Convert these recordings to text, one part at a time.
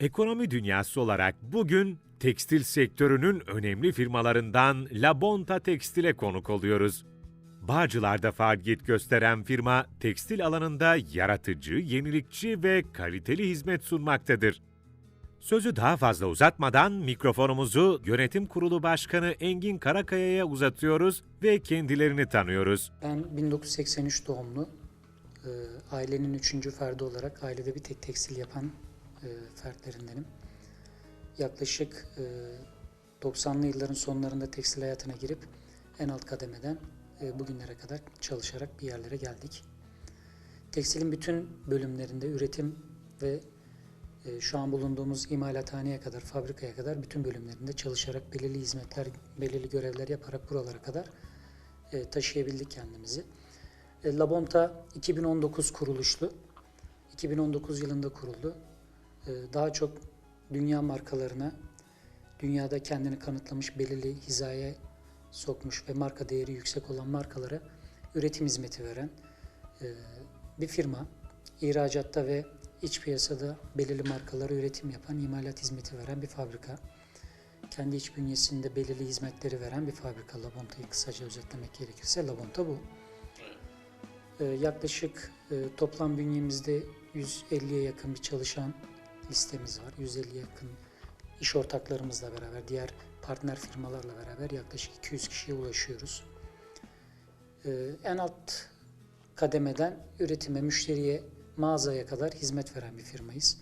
Ekonomi dünyası olarak bugün tekstil sektörünün önemli firmalarından Labonta Tekstil'e konuk oluyoruz. Bağcılar'da faaliyet gösteren firma tekstil alanında yaratıcı, yenilikçi ve kaliteli hizmet sunmaktadır. Sözü daha fazla uzatmadan mikrofonumuzu Yönetim Kurulu Başkanı Engin Karakaya'ya uzatıyoruz ve kendilerini tanıyoruz. Ben 1983 doğumlu, e, ailenin üçüncü ferdi olarak ailede bir tek tekstil yapan e, fertlerindenim. Yaklaşık e, 90'lı yılların sonlarında tekstil hayatına girip en alt kademeden e, bugünlere kadar çalışarak bir yerlere geldik. Tekstilin bütün bölümlerinde üretim ve e, şu an bulunduğumuz imalathaneye kadar, fabrikaya kadar bütün bölümlerinde çalışarak belirli hizmetler, belirli görevler yaparak buralara kadar e, taşıyabildik kendimizi. E, Labonta 2019 kuruluşlu. 2019 yılında kuruldu. E, Daha çok dünya markalarına, dünyada kendini kanıtlamış belirli hizaya sokmuş ve marka değeri yüksek olan markalara üretim hizmeti veren e, bir firma. İhracatta ve iç piyasada belirli markalara üretim yapan, imalat hizmeti veren bir fabrika. Kendi iç bünyesinde belirli hizmetleri veren bir fabrika. Labonta'yı kısaca özetlemek gerekirse Labonta bu. Ee, yaklaşık e, toplam bünyemizde 150'ye yakın bir çalışan listemiz var. 150'ye yakın iş ortaklarımızla beraber, diğer partner firmalarla beraber yaklaşık 200 kişiye ulaşıyoruz. Ee, en alt kademeden üretime, müşteriye, mağazaya kadar hizmet veren bir firmayız.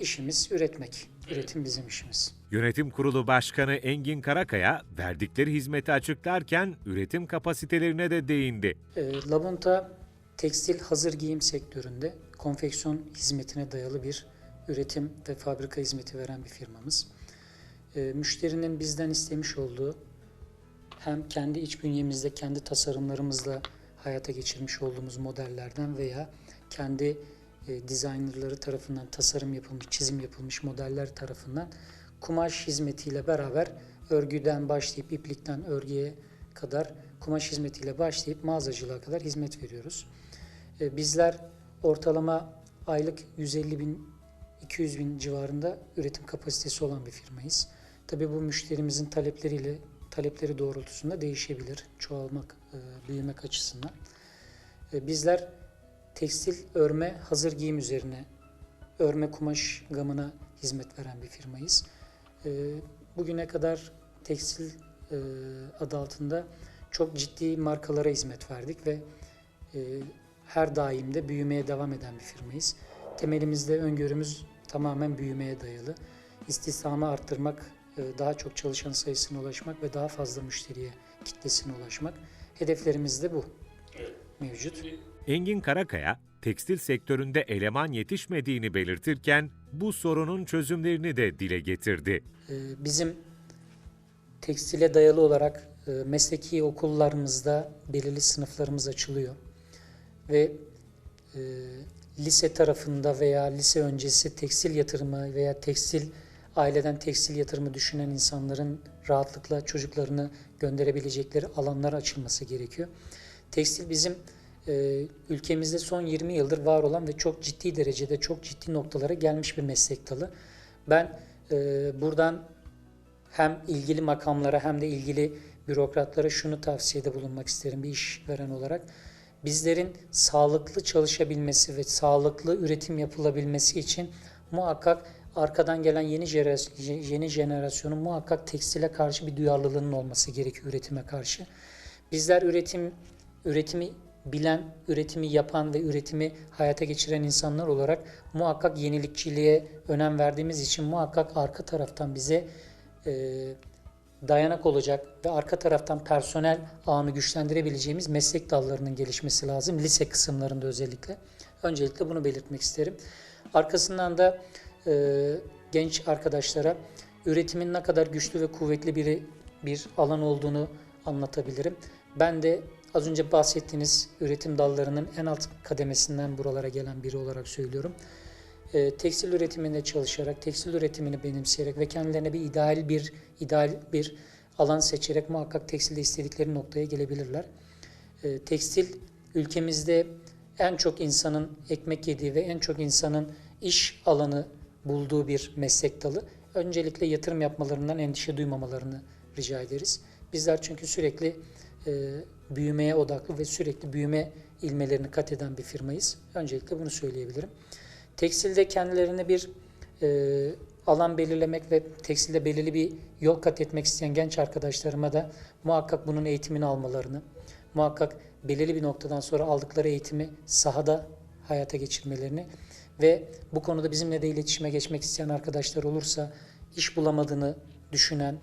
İşimiz üretmek. Üretim bizim işimiz. Yönetim Kurulu Başkanı Engin Karakaya verdikleri hizmeti açıklarken üretim kapasitelerine de değindi. E, Labonta tekstil hazır giyim sektöründe konfeksiyon hizmetine dayalı bir üretim ve fabrika hizmeti veren bir firmamız. E, müşterinin bizden istemiş olduğu hem kendi iç bünyemizde kendi tasarımlarımızla hayata geçirmiş olduğumuz modellerden veya kendi e, designerları tarafından tasarım yapılmış, çizim yapılmış modeller tarafından kumaş hizmetiyle beraber örgüden başlayıp iplikten örgüye kadar kumaş hizmetiyle başlayıp mağazacılığa kadar hizmet veriyoruz. E, bizler ortalama aylık 150 bin 200 bin civarında üretim kapasitesi olan bir firmayız. Tabii bu müşterimizin talepleriyle talepleri doğrultusunda değişebilir. Çoğalmak, e, büyümek açısından. E, Bizler tekstil örme, hazır giyim üzerine örme kumaş gamına hizmet veren bir firmayız. E, Bugüne kadar tekstil adı altında çok ciddi markalara hizmet verdik ve her daim de büyümeye devam eden bir firmayız. Temelimizde öngörümüz tamamen büyümeye dayalı. İstihdamı arttırmak, e, daha çok çalışan sayısına ulaşmak ve daha fazla müşteriye, kitlesine ulaşmak. Hedeflerimiz de bu mevcut. Engin Karakaya, tekstil sektöründe eleman yetişmediğini belirtirken bu sorunun çözümlerini de dile getirdi. Ee, Bizim tekstile dayalı olarak e, mesleki okullarımızda belirli sınıflarımız açılıyor. Ve e, lise tarafında veya lise öncesi tekstil yatırımı veya tekstil aileden tekstil yatırımı düşünen insanların rahatlıkla çocuklarını gönderebilecekleri alanlar açılması gerekiyor. Tekstil bizim e, ülkemizde son 20 yıldır var olan ve çok ciddi derecede çok ciddi noktalara gelmiş bir meslek dalı. Ben e, buradan hem ilgili makamlara hem de ilgili bürokratlara şunu tavsiyede bulunmak isterim bir işveren olarak. Bizlerin sağlıklı çalışabilmesi ve sağlıklı üretim yapılabilmesi için muhakkak arkadan gelen yeni jenerasyon, yeni jenerasyonun muhakkak tekstile karşı bir duyarlılığının olması gerekiyor üretime karşı. Bizler üretim üretimi bilen, üretimi yapan ve üretimi hayata geçiren insanlar olarak muhakkak yenilikçiliğe önem verdiğimiz için muhakkak arka taraftan bize e, dayanak olacak ve arka taraftan personel ağını güçlendirebileceğimiz meslek dallarının gelişmesi lazım. Lise kısımlarında özellikle. Öncelikle bunu belirtmek isterim. Arkasından da e, genç arkadaşlara üretimin ne kadar güçlü ve kuvvetli bir, bir alan olduğunu anlatabilirim. Ben de az önce bahsettiğiniz üretim dallarının en alt kademesinden buralara gelen biri olarak söylüyorum. E, tekstil üretiminde çalışarak, tekstil üretimini benimseyerek ve kendilerine bir ideal bir ideal bir alan seçerek muhakkak tekstilde istedikleri noktaya gelebilirler. E, tekstil ülkemizde en çok insanın ekmek yediği ve en çok insanın iş alanı bulduğu bir meslek dalı. Öncelikle yatırım yapmalarından endişe duymamalarını rica ederiz. Bizler çünkü sürekli e, büyümeye odaklı ve sürekli büyüme ilmelerini kat eden bir firmayız. Öncelikle bunu söyleyebilirim. Tekstilde kendilerine bir e, alan belirlemek ve tekstilde belirli bir yol kat etmek isteyen genç arkadaşlarıma da muhakkak bunun eğitimini almalarını, muhakkak belirli bir noktadan sonra aldıkları eğitimi sahada hayata geçirmelerini ve bu konuda bizimle de iletişime geçmek isteyen arkadaşlar olursa iş bulamadığını düşünen,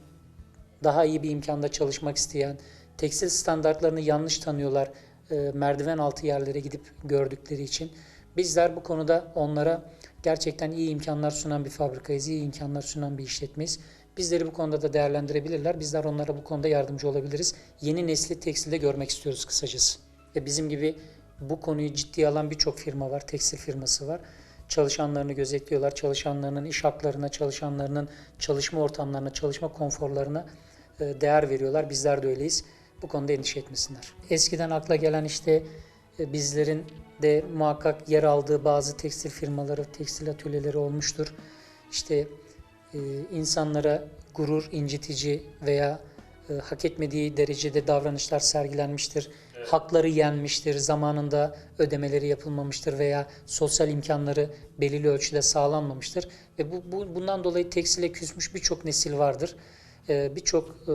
daha iyi bir imkanda çalışmak isteyen, tekstil standartlarını yanlış tanıyorlar, e, merdiven altı yerlere gidip gördükleri için. Bizler bu konuda onlara gerçekten iyi imkanlar sunan bir fabrikayız, iyi imkanlar sunan bir işletmeyiz. Bizleri bu konuda da değerlendirebilirler. Bizler onlara bu konuda yardımcı olabiliriz. Yeni nesli tekstilde görmek istiyoruz kısacası. Ve bizim gibi bu konuyu ciddiye alan birçok firma var, tekstil firması var. Çalışanlarını gözetliyorlar, çalışanlarının iş haklarına, çalışanlarının çalışma ortamlarına, çalışma konforlarına e, değer veriyorlar. Bizler de öyleyiz. Bu konuda endişe etmesinler. Eskiden akla gelen işte e, bizlerin de muhakkak yer aldığı bazı tekstil firmaları, tekstil atölyeleri olmuştur. İşte e, insanlara gurur incitici veya e, hak etmediği derecede davranışlar sergilenmiştir. Hakları yenmiştir, zamanında ödemeleri yapılmamıştır veya sosyal imkanları belirli ölçüde sağlanmamıştır. Ve bu, bu bundan dolayı tekstile küsmüş birçok nesil vardır. E, birçok e,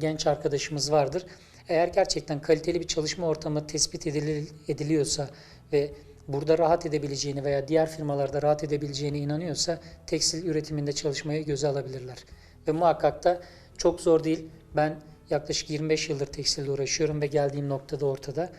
genç arkadaşımız vardır. Eğer gerçekten kaliteli bir çalışma ortamı tespit edili- ediliyorsa ve burada rahat edebileceğini veya diğer firmalarda rahat edebileceğine inanıyorsa tekstil üretiminde çalışmayı göze alabilirler. Ve muhakkak da çok zor değil. Ben yaklaşık 25 yıldır tekstilde uğraşıyorum ve geldiğim noktada ortada.